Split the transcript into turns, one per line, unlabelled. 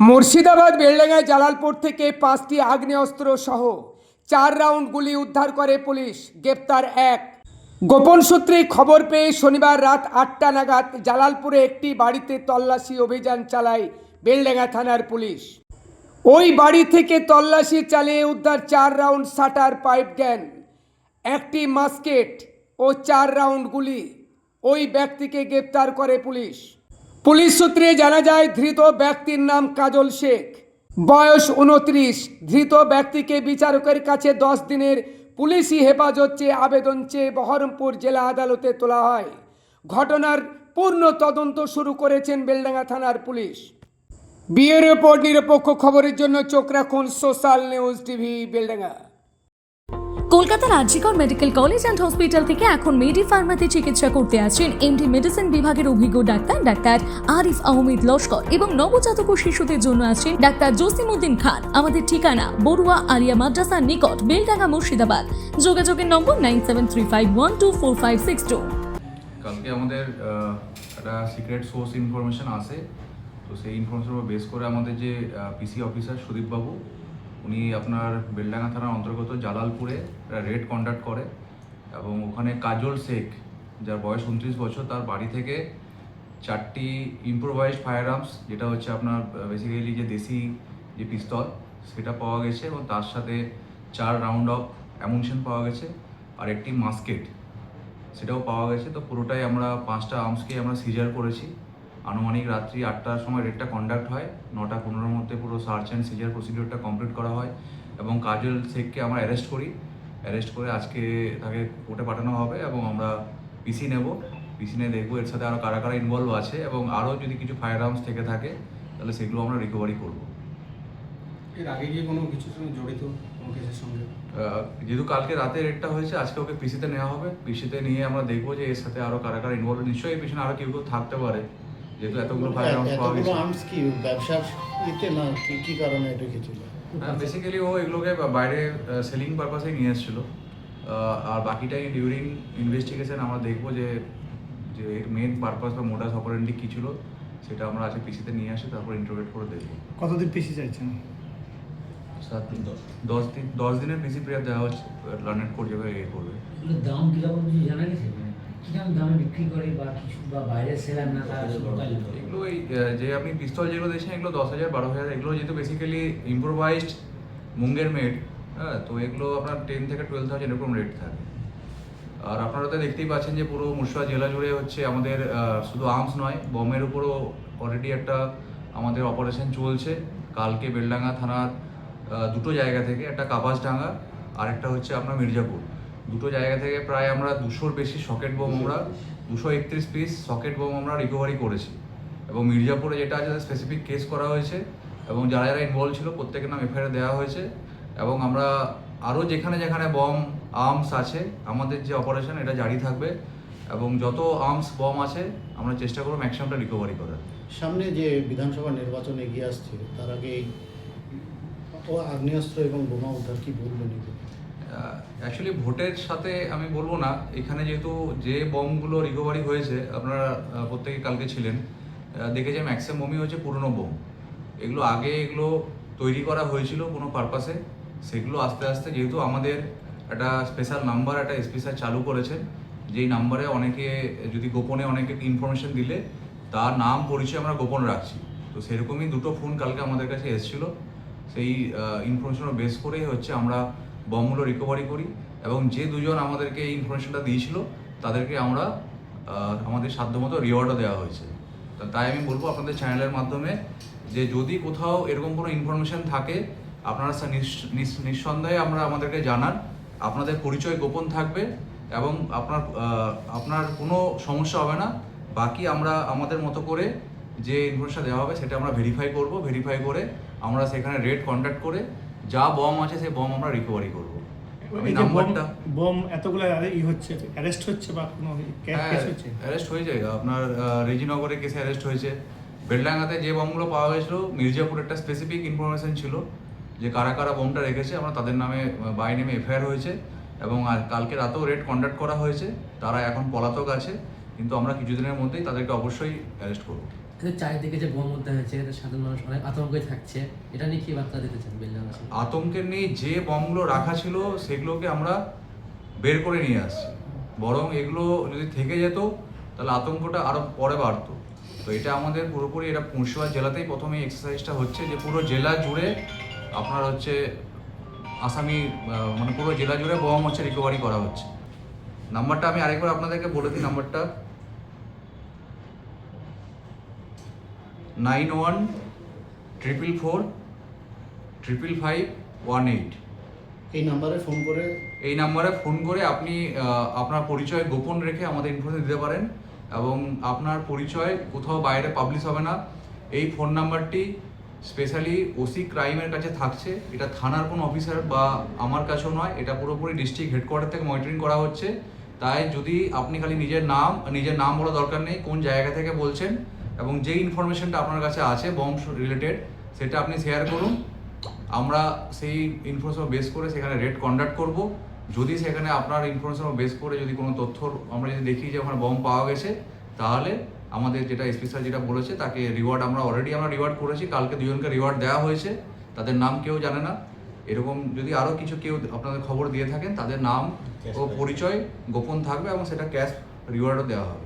মুর্শিদাবাদ বেলডাঙ্গায় জালালপুর থেকে পাঁচটি আগ্নেয়াস্ত্র সহ চার রাউন্ড গুলি উদ্ধার করে পুলিশ, গ্রেপ্তার এক। গোপন সূত্রে খবর পেয়ে শনিবার রাত আটটা নাগাদ জালালপুরে একটি বাড়িতে তল্লাশি অভিযান চালায় বেলডাঙ্গা থানার পুলিশ। ওই বাড়ি থেকে তল্লাশি চালিয়ে উদ্ধার চার রাউন্ড শাটার পাইপ গ্যান, একটি মাস্কেট ও চার রাউন্ড গুলি ওই ব্যক্তিকে গ্রেপ্তার করে পুলিশ। পুলিশ সূত্রে জানা যায়, ধৃত ব্যক্তির নাম কাজল শেখ। বয়স উনত্রিশ। ধৃত ব্যক্তিকে বিচারকের কাছে দশ দিনের পুলিশি হেফাজত চেয়ে আবেদন চেয়ে বহরমপুর জেলা আদালতে তোলা হয়। ঘটনার পূর্ণ তদন্ত শুরু করেছেন বেলডাঙ্গা থানার পুলিশ। বিয়ের ওপর নিরপেক্ষ খবরের জন্য চোখ রাখুন সোশ্যাল নিউজ টিভি, বেলডাঙ্গা।
কলকাতার RG Kar medical college and hospital থেকে এখন মেডি ফার্মাতে চিকিৎসা করতে আসছেন এমডি মেডিসিন বিভাগের অভিজ্ঞ ডাক্তার ডাক্তার আরিফ আহমেদ লস্কর এবং নবজাতক শিশুদের জন্য আছেন ডাক্তার জসিমউদ্দিন খান। আমাদের ঠিকানা বড়ুয়া আলিয়া মাদ্রাসার নিকট, বেলডাঙ্গা মুর্শিদাবাদ। যোগাযোগের number nine seven three five one two four five six two.
কালকে আমাদের একটা সিক্রেট সোর্স ইনফরমেশন আছে। তো সেই ইনফরমেশনের উপর বেস করে আমাদের যে পিসি অফিসার সুদীপবাবু উনি আপনার বেলডাঙ্গা থানার অন্তর্গত জালালপুরে রেড কন্ডাক্ট করে এবং ওখানে কাজল শেখ, যার বয়স উনত্রিশ বছর, তার বাড়ি থেকে চারটি ইম্প্রোভাইজড ফায়ার আর্মস যেটা হচ্ছে আপনার বেসিক্যালি যে দেশি যে পিস্তল, সেটা পাওয়া গেছে এবং তার সাথে চার রাউন্ড অফ অ্যামুনিশন পাওয়া গেছে আর একটি মাস্কেট সেটাও পাওয়া গেছে। তো পুরোটাই আমরা পাঁচটা আর্মসকে আমরা সিজার করেছি। আনুমানিক রাত্রি আটটার সময় রেটটা কন্ডাক্ট হয় নটা পনেরোর মধ্যে পুরো সার্চ অ্যান্ড সিজার প্রসিডিওরটা কমপ্লিট করা হয় এবং কাজল শেখকে আমরা অ্যারেস্ট করি। অ্যারেস্ট করে আজকে তাকে কোর্টে পাঠানো হবে এবং আমরা পিসি নেব। পিসি নিয়ে দেখব এর সাথে আরও কারা কারা ইনভলভ আছে এবং আরও যদি কিছু ফায়ার আর্মস থেকে থাকে তাহলে সেগুলো আমরা রিকভারি করব।
এর আগে গিয়ে কোনো কিছুর সঙ্গে জড়িত কোনো কেসের সঙ্গে?
যেহেতু কালকে রাতে রেটটা হয়েছে আজকে ওকে পিসিতে নেওয়া হবে। পিসিতে নিয়ে আমরা দেখব যে এর সাথে আরও কারা কারা ইনভলভ নিশ্চয়ই এর পিছনে আরও কেউ কেউ থাকতে পারে। যেহেতু এতগুলো ফায়ার আর্মস পাওয়া গেছে।
আর্মস কি ব্যবসার ইতে না কি কি কারণে রেখেছিল
বেসিক্যালি ও এগুলোকে বাইরে সেলিং পারপাসে নিয়ে এসেছিল। আর বাকিটাই ডিউরিং ইনভেস্টিগেশন আমরা দেখব যে যে এর মেন পারপাস বা মোটাস অপারেন্টি কী ছিল সেটা আমরা আজকে পিসিতে নিয়ে আসি তারপর ইন্টারোগেট করে দেখব।
কতদিন পিসি চাইছেন?
সাত দিন দশ দশ দিন দশ দিনের পিসি পিরিয়ড দেওয়া হচ্ছে লার্নেট কোর্ট যাবে এ করবে।
দাম কীরকম কিছু জানা গেছে? কীরকম দামে বিক্রি করে বা কিছু বা বাইরে সেলার না তারা শুধু তাই করে।
এগুলো ওই যে আপনি পিস্তল যেগুলো দিয়েছেন এগুলো দশ হাজার বারো হাজার এগুলো যেহেতু বেসিক্যালি ইম্প্রোভাইজড মুঙ্গের মেড হ্যাঁ তো এগুলো আপনার টেন থেকে টুয়েলভ থাউজেন্ড এরকম রেট থাকে। আর আপনারা তো দেখতেই পাচ্ছেন যে পুরো মুর্শিদাবাদ জেলা জুড়ে হচ্ছে আমাদের শুধু আর্মস নয় বমের উপরও অলরেডি একটা আমাদের অপারেশন চলছে। কালকে বেলডাঙ্গা থানার দুটো জায়গা থেকে একটা কাপাসডাঙ্গা আর একটা হচ্ছে আপনার মির্জাপুর। দুটো জায়গা থেকে প্রায় আমরা দুশোর বেশি সকেট বোম আমরা দুশো একত্রিশ পিস সকেট বোম আমরা রিকভারি করেছি। এবং মির্জাপুরে যেটা আছে স্পেসিফিক কেস করা হয়েছে। এবং যারা যারা ইনভলভ ছিল প্রত্যেকের নাম এফআইআর দেওয়া হয়েছে। এবং আমরা আরও যেখানে যেখানে বম আর্মস আছে আমাদের যে অপারেশন এটা জারি থাকবে। এবং যত আর্মস বম আছে আমরা চেষ্টা করব ম্যাক্সিমামটা রিকভারি করার।
সামনে যে বিধানসভা নির্বাচন এগিয়ে আসছে তার আগে ও আগ্নেয়াস্ত্র এবং বোমা উদ্ধার কি বলবেন এগুলো?
অ্যাকচুয়ালি ভোটের সাথে আমি বলব না। এখানে যেহেতু যে বমগুলো রিকভারি হয়েছে, আপনারা প্রত্যেকে কালকে ছিলেন দেখেছে ম্যাক্সিমাম বমই হচ্ছে পুরনো বোম। এগুলো আগে এগুলো তৈরি করা হয়েছিল কোনো পারপাসে সেগুলো আস্তে আস্তে যেহেতু আমাদের একটা স্পেশাল নাম্বার একটা স্পেশাল চালু করেছেন, যেই নাম্বারে অনেকে, যদি গোপনে অনেকে ইনফরমেশন দিলে, তার নাম পরিচয় আমরা গোপন রাখছি। তো সেরকমই দুটো ফোন কালকে আমাদের কাছে এসেছিল। সেই ইনফরমেশনের বেস করেই হচ্ছে আমরা বমগুলো রিকভারি করি এবং যে দুজন আমাদেরকে এই ইনফরমেশনটা দিয়েছিল, তাদেরকে আমরা আমাদের সাধ্যমতো রিওয়ার্ডও দেওয়া হয়েছে। তা তাই আমি বলব আপনাদের চ্যানেলের মাধ্যমে যে যদি কোথাও এরকম কোনো ইনফরমেশন থাকে, আপনারা নিঃসন্দেহে আমরা আমাদেরকে জানান, আপনাদের পরিচয় গোপন থাকবে এবং আপনার আপনার কোনো সমস্যা হবে না। বাকি আমরা, আমাদের মতো করে যে ইনফরমেশন দেওয়া হবে, সেটা আমরা ভেরিফাই করব। ভেরিফাই করে আমরা সেখানে রেট কন্ট্যাক্ট করে যা বম আছে সেই বম আমরা রিকভারি করব। আমি নাম্বারটা
বোম এতগুলো ই হচ্ছে অ্যারেস্ট হচ্ছে বা কোনো কেস হচ্ছে?
অ্যারেস্ট হয়ে যায়। আপনার রেজিনগরে কেসে অ্যারেস্ট হয়েছে। বেলডাঙ্গাতে যে বমগুলো পাওয়া গেছিল মির্জাপুর একটা স্পেসিফিক ইনফরমেশন ছিল যে কারা কারা বোমটা রেখেছে। আমরা তাদের নামে বাই নেমে এফআইআর হয়েছে এবং আর কালকে রাতেও রেড কন্ডাক্ট করা হয়েছে। তারা এখন পলাতক আছে কিন্তু আমরা কিছুদিনের মধ্যেই তাদেরকে অবশ্যই অ্যারেস্ট করব।
কিন্তু চারিদিকে যে উদ্ধার হয়েছে এতে সাধারণ মানুষ অনেক আতঙ্কে থাকছে। এটা নিয়ে কি বার্তা দিতে চান বেলডাঙ্গা
আতঙ্কের নেই, যে বমগুলো রাখা ছিল, সেগুলোকে আমরা বের করে নিয়ে আসছি। বরং এগুলো যদি থেকে যেত, তাহলে আতঙ্কটা আরও পরে বাড়তো। তো এটা আমাদের পুরোপুরি, এটা মুর্শিদাবাদ জেলাতেই প্রথমে এক্সারসাইজটা হচ্ছে, যে পুরো জেলা জুড়ে আপনার হচ্ছে আসামি মানে পুরো জেলা জুড়ে বম হচ্ছে রিকভারি করা হচ্ছে। নাম্বারটা আমি আরেকবার আপনাদেরকে বলে দিই, নাম্বারটা। Nine one triple four triple five one eight.
এই নাম্বারে ফোন করে
এই নাম্বারে ফোন করে আপনি আপনার পরিচয় গোপন রেখে আমাদের ইনফরমেশন দিতে পারেন এবং আপনার পরিচয় কোথাও বাইরে পাবলিশ হবে না। এই ফোন নাম্বারটি স্পেশালি ওসি ক্রাইমের কাছে থাকছে। এটা থানার কোনো অফিসার বা আমার কাছেও নয় এটা পুরোপুরি ডিস্ট্রিক্ট হেডকোয়ার্টার থেকে মনিটরিং করা হচ্ছে। তাই যদি আপনি খালি নিজের নাম নিজের নাম বলা দরকার নেই কোন জায়গা থেকে বলছেন এবং যে ইনফরমেশনটা আপনার কাছে আছে বম রিলেটেড সেটা আপনি শেয়ার করুন। আমরা সেই ইনফরমেশন বেস করে সেখানে রেড কন্ডাক্ট করব। যদি সেখানে আপনার ইনফরমেশন বেস করে যদি কোনো তথ্য আমরা যদি দেখি যে ওখানে বম পাওয়া গেছে তাহলে আমাদের যেটা এসপি স্যার যেটা বলেছে তাকে রিওয়ার্ড আমরা অলরেডি আমরা রিওয়ার্ড করেছি। কালকে দুজনকে রিওয়ার্ড দেওয়া হয়েছে। তাদের নাম কেউ জানে না। এরকম যদি আরও কিছু কেউ আপনাদের খবর দিয়ে থাকেন তাদের নাম ও পরিচয় গোপন থাকবে এবং সেটা ক্যাশ রিওয়ার্ডও দেওয়া হবে।